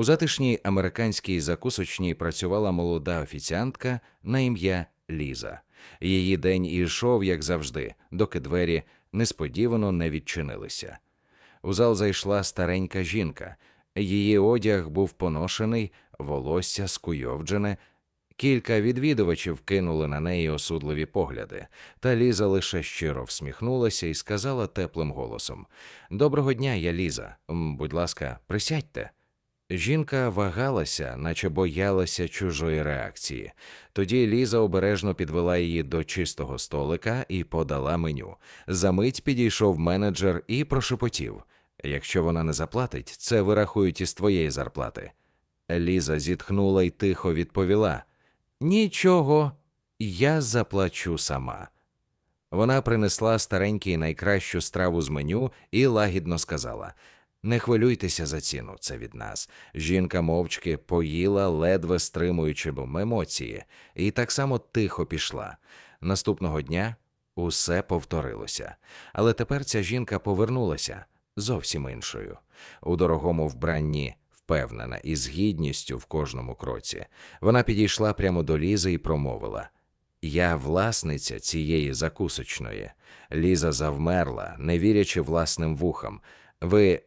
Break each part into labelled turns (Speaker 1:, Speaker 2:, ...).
Speaker 1: У затишній американській закусочній працювала молода офіціантка на ім'я Ліза. Її день ішов, як завжди, доки двері несподівано не відчинилися. У зал зайшла старенька жінка. Її одяг був поношений, волосся скуйовджене. Кілька відвідувачів кинули на неї осудливі погляди, та Ліза лише щиро всміхнулася і сказала теплим голосом: Доброго дня, я Ліза. Будь ласка, присядьте. Жінка вагалася, наче боялася чужої реакції. Тоді Ліза обережно підвела її до чистого столика і подала меню. Замить підійшов менеджер і прошепотів: якщо вона не заплатить, це вирахують із твоєї зарплати. Ліза зітхнула й тихо відповіла: Нічого, я заплачу сама. Вона принесла старенькій найкращу страву з меню і лагідно сказала: Не хвилюйтеся за ціну, це від нас. Жінка мовчки поїла, ледве стримуючи емоції, і так само тихо пішла. Наступного дня усе повторилося. Але тепер ця жінка повернулася зовсім іншою. У дорогому вбранні, впевнена і з гідністю в кожному кроці. Вона підійшла прямо до Лізи і промовила. Я власниця цієї закусочної. Ліза завмерла, не вірячи власним вухам. Ви.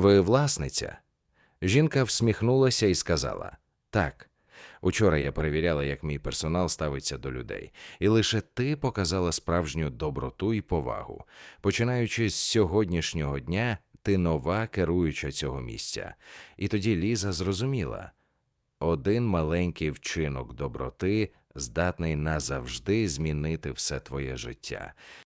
Speaker 1: Ви власниця? Жінка всміхнулася і сказала: Так. Учора я перевіряла, як мій персонал ставиться до людей, і лише ти показала справжню доброту і повагу. Починаючи з сьогоднішнього дня, ти нова керуюча цього місця. І тоді Ліза зрозуміла: один маленький вчинок доброти здатний назавжди змінити все твоє життя.